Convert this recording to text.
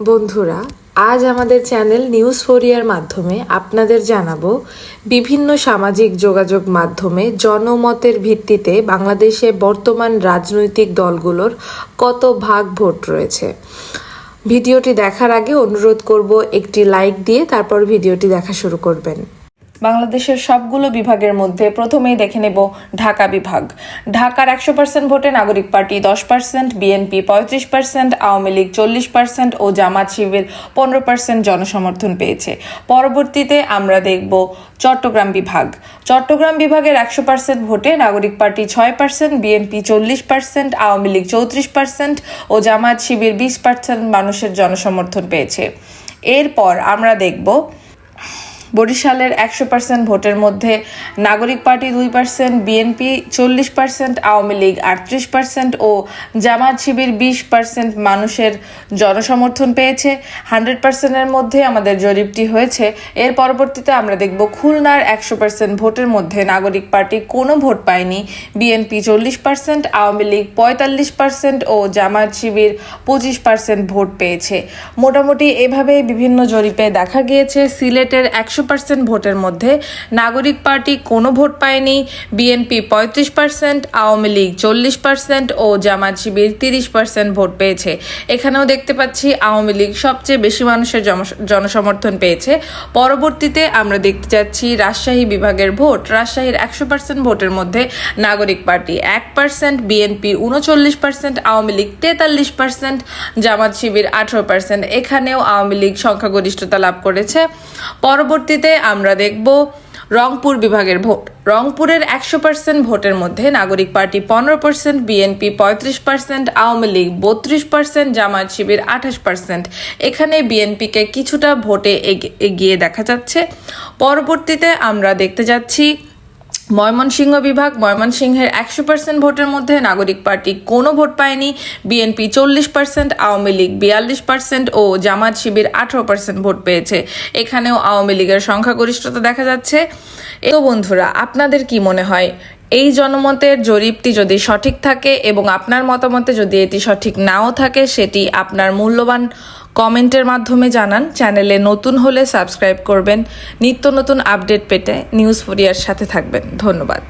বন্ধুরা, আজ আমাদের চ্যানেল নিউজ ফোরিয়ার মাধ্যমে আপনাদের জানাব বিভিন্ন সামাজিক যোগাযোগ মাধ্যমে জনমতের ভিত্তিতে বাংলাদেশে বর্তমান রাজনৈতিক দলগুলোর কত ভাগ ভোট রয়েছে। ভিডিওটি দেখার আগে অনুরোধ করব একটি লাইক দিয়ে তারপর ভিডিওটি দেখা শুরু করবেন। বাংলাদেশের সবগুলো বিভাগের মধ্যে প্রথমেই দেখে নেব ঢাকা বিভাগ। ঢাকার একশো পার্সেন্ট ভোটে নাগরিক পার্টি দশ পার্সেন্ট বিএনপি পঁয়ত্রিশ পার্সেন্ট আওয়ামী লীগ চল্লিশ পার্সেন্ট ও জামাত শিবির পনেরো পার্সেন্ট জনসমর্থন পেয়েছে। পরবর্তীতে আমরা দেখব চট্টগ্রাম বিভাগ। চট্টগ্রাম বিভাগের একশো পার্সেন্ট ভোটে নাগরিক পার্টি ছয় পার্সেন্ট বিএনপি চল্লিশ পার্সেন্ট আওয়ামী লীগ চৌত্রিশ পার্সেন্ট ও জামাত শিবির বিশ পার্সেন্ট মানুষের জনসমর্থন পেয়েছে। এরপর আমরা দেখব বরিশালের একশো পার্সেন্ট ভোটের মধ্যে নাগরিক পার্টি দুই পার্সেন্ট বিএনপি চল্লিশ পার্সেন্ট আওয়ামী লীগ আটত্রিশ পার্সেন্ট ও জামাত শিবির বিশ পার্সেন্ট মানুষের জনসমর্থন পেয়েছে। হান্ড্রেড পার্সেন্টের মধ্যে আমাদের জরিপটি হয়েছে। এর পরবর্তীতে আমরা দেখব খুলনার একশো পার্সেন্ট ভোটের মধ্যে নাগরিক পার্টি কোনো ভোট পায়নি। বিএনপি চল্লিশ পার্সেন্ট আওয়ামী লীগ পঁয়তাল্লিশ পার্সেন্ট ও জামাত শিবির পঁচিশ পার্সেন্ট ভোট পেয়েছে। মোটামুটি এভাবেই বিভিন্ন জরিপে দেখা গিয়েছে। সিলেটের একশো পার্সেন্ট ভোটের মধ্যে নাগরিক পার্টি কোনো ভোট পায়নি। বিএনপি পঁয়ত্রিশ পার্সেন্ট, আওয়ামী লীগ চল্লিশ পার্সেন্ট ও জামাত শিবির তিরিশ পার্সেন্ট ভোট পেয়েছে। এখানেও দেখতে পাচ্ছি আওয়ামী লীগ সবচেয়ে বেশি মানুষের জনসমর্থন পেয়েছে। পরবর্তীতে আমরা দেখতে যাচ্ছি রাজশাহী বিভাগের ভোট। রাজশাহীর একশো পার্সেন্ট ভোটের মধ্যে নাগরিক পার্টি এক পার্সেন্ট, বিএনপি উনচল্লিশ পার্সেন্ট, আওয়ামী লীগ তেতাল্লিশ পার্সেন্ট, জামাত শিবির আঠারো পার্সেন্ট। এখানেও আওয়ামী লীগ সংখ্যাগরিষ্ঠতা লাভ করেছে। পরবর্তীতে আমরা দেখব রংপুর বিভাগের ভোট। রংপুরের একশো পার্সেন্ট ভোটের মধ্যে নাগরিক পার্টি পনেরো পার্সেন্ট বিএনপি পঁয়ত্রিশ পার্সেন্ট আওয়ামী লীগ বত্রিশ পার্সেন্ট জামায়াত শিবির আঠাশ পার্সেন্ট এখানে বিএনপিকে কিছুটা ভোটে এগি- এগিয়ে দেখা যাচ্ছে। পরবর্তীতে আমরা দেখতে যাচ্ছি ময়মনসিংহ বিভাগ, ময়মনসিংহের একশো পার্সেন্ট ভোটের মধ্যে নাগরিক পার্টি কোনো ভোট পায়নি। বিএনপি চল্লিশ পার্সেন্ট আওয়ামী লীগ বিয়াল্লিশ পার্সেন্ট ও জামাত শিবির আঠারো পার্সেন্ট ভোট পেয়েছে। এখানেও আওয়ামী লীগের সংখ্যাগরিষ্ঠতা দেখা যাচ্ছে। তো বন্ধুরা, আপনাদের কি মনে হয়? এই জনমতের জরিপটি যদি সঠিক থাকে এবং আপনার মতামতে যদি এটি সঠিক নাও থাকে, সেটি আপনার মূল্যবান কমেন্টের মাধ্যমে জানান। চ্যানেলে নতুন হলে সাবস্ক্রাইব করবেন। নিত্য নতুন আপডেট পেতে নিউজ ফোরিয়ার সাথে থাকবেন। ধন্যবাদ।